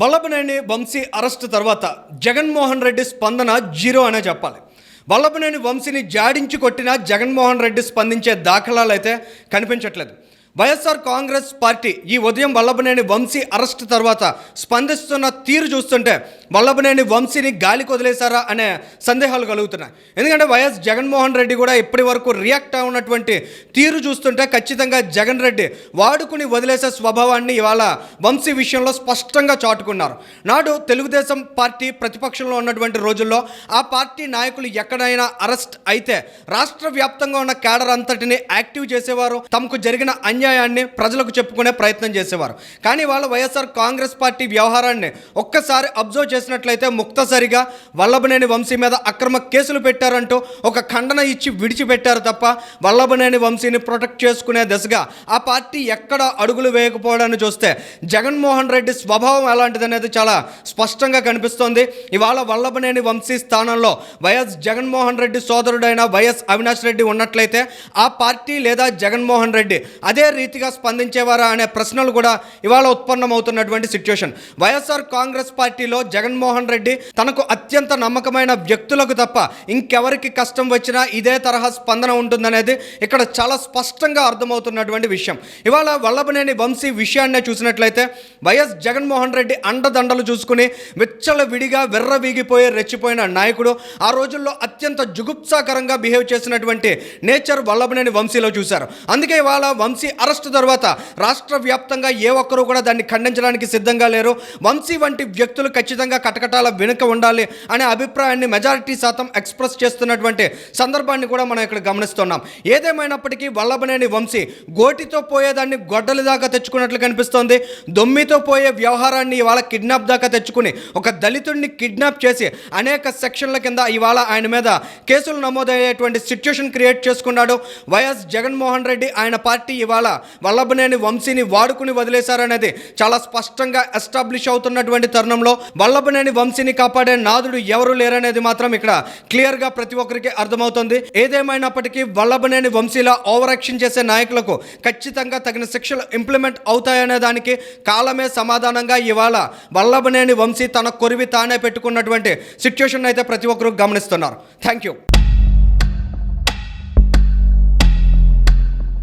Vallabhaneni Vamsi arrest తర్వాత జగన్మోహన్ రెడ్డి స్పందన zero అనే చెప్పాలి. వల్లభనేని వంశీని జాడించి కొట్టిన జగన్మోహన్ రెడ్డి స్పందించే దాఖలాలు అయితే కనిపించట్లేదు. వైఎస్ఆర్ కాంగ్రెస్ పార్టీ ఈ ఉదయం వల్లభనేని వంశీ అరెస్ట్ తర్వాత స్పందిస్తున్న తీరు చూస్తుంటే వల్లభనేని వంశీని గాలికి వదిలేశారా అనే సందేహాలు కలుగుతున్నాయి. ఎందుకంటే వైఎస్ జగన్మోహన్ రెడ్డి కూడా ఇప్పటి వరకు రియాక్ట్ అవునటువంటి తీరు చూస్తుంటే ఖచ్చితంగా జగన్ రెడ్డి వాడుకుని వదిలేసే స్వభావాన్ని ఇవాళ వంశీ విషయంలో స్పష్టంగా చాటుకున్నారు. నాడు తెలుగుదేశం పార్టీ ప్రతిపక్షంలో ఉన్నటువంటి రోజుల్లో ఆ పార్టీ నాయకులు ఎక్కడైనా అరెస్ట్ అయితే రాష్ట్ర వ్యాప్తంగా ఉన్న కేడర్ అంతటిని యాక్టివ్ చేసేవారు తమకు జరిగిన అన్యాయాన్ని ప్రజలకు చెప్పుకునే ప్రయత్నం చేసేవారు. కానీ వాళ్ళ వైఎస్ఆర్ కాంగ్రెస్ పార్టీ వ్యవహారాన్ని ఒక్కసారి అబ్జర్వ్ చేసినట్లయితే ముక్తసరిగా వల్లభనేని వంశీ మీద అక్రమ కేసులు పెట్టారంటూ ఒక ఖండన ఇచ్చి విడిచిపెట్టారు తప్ప వల్లభనేని వంశీని ప్రొటెక్ట్ చేసుకునే దిశగా ఆ పార్టీ ఎక్కడ అడుగులు వేయకపోవడాన్ని చూస్తే జగన్మోహన్ రెడ్డి స్వభావం ఎలాంటిదనేది చాలా స్పష్టంగా కనిపిస్తోంది. ఇవాళ వల్లభనేని వంశీ స్థానంలో వైఎస్ జగన్మోహన్ రెడ్డి సోదరుడైన వైఎస్ అవినాష్ రెడ్డి ఉన్నట్లయితే ఆ పార్టీ లేదా జగన్మోహన్ రెడ్డి అదే రీతిగా స్పందించేవారా అనే ప్రశ్నలు కూడా ఇవాళ ఉత్పన్నమవుతున్నటువంటి సిచ్యువేషన్ వైఎస్ఆర్ కాంగ్రెస్ పార్టీలో జగన్మోహన్ రెడ్డి తనకు అత్యంత నమ్మకమైన వ్యక్తులకు తప్ప ఇంకెవరికి కష్టం వచ్చినా ఇదే తరహా స్పందన ఉంటుందనేది ఇక్కడ చాలా స్పష్టంగా అర్థమవుతున్నటువంటి విషయం. ఇవాళ వల్లభనేని వంశీ విషయాన్నే చూసినట్లయితే వైఎస్ జగన్మోహన్ రెడ్డి అండదండలు చూసుకుని విచ్చల విడిగా వెర్రవీగిపోయే రెచ్చిపోయిన నాయకుడు ఆ రోజుల్లో అత్యంత జుగుప్సాకరంగా బిహేవ్ చేసినటువంటి నేచర్ వల్లభనేని వంశీలో చూశారు. అందుకే ఇవాళ వంశీ అరెస్ట్ తర్వాత రాష్ట్ర వ్యాప్తంగా ఏ ఒక్కరూ కూడా దాన్ని ఖండించడానికి సిద్ధంగా లేరు. వంశీ వంటి వ్యక్తులు ఖచ్చితంగా కటకటాల వెనుక ఉండాలి అనే అభిప్రాయాన్ని మెజారిటీ శాతం ఎక్స్ప్రెస్ చేస్తున్నటువంటి సందర్భాన్ని కూడా మనం ఇక్కడ గమనిస్తున్నాం. ఏదేమైనప్పటికీ వల్లభనేని వంశీ గోటితో పోయేదాన్ని గొడ్డలి దాకా తెచ్చుకున్నట్లు కనిపిస్తోంది. దొమ్మితో పోయే వ్యవహారాన్ని ఇవాళ కిడ్నాప్ దాకా తెచ్చుకుని ఒక దళితుడిని కిడ్నాప్ చేసి అనేక సెక్షన్ల కింద ఇవాళ ఆయన మీద కేసులు నమోదయ్యేటువంటి సిచ్యుయేషన్ క్రియేట్ చేసుకున్నాడు. వైఎస్ జగన్మోహన్ రెడ్డి ఆయన పార్టీ ఇవాళ వల్లభనేని వంశీని వాడుకుని వదిలేశారనేది చాలా స్పష్టంగా ఎస్టాబ్లిష్ అవుతున్నటువంటి తరుణంలో వల్లభనేని వంశీని కాపాడే నాదుడు ఎవరు లేరనేది మాత్రం ఇక్కడ క్లియర్గా ప్రతి ఒక్కరికి అర్థమవుతుంది. ఏదేమైనప్పటికీ వల్లభనేని వంశీలా ఓవర్ యాక్షన్ చేసే నాయకులకు ఖచ్చితంగా తగిన శిక్షలు ఇంప్లిమెంట్ అవుతాయనే దానికి కాలమే సమాధానంగా ఇవాళ వల్లభనేని వంశీ తన కొరివి తానే పెట్టుకున్నటువంటి సిచ్యువేషన్ అయితే ప్రతి ఒక్కరు గమనిస్తున్నారు. Thank you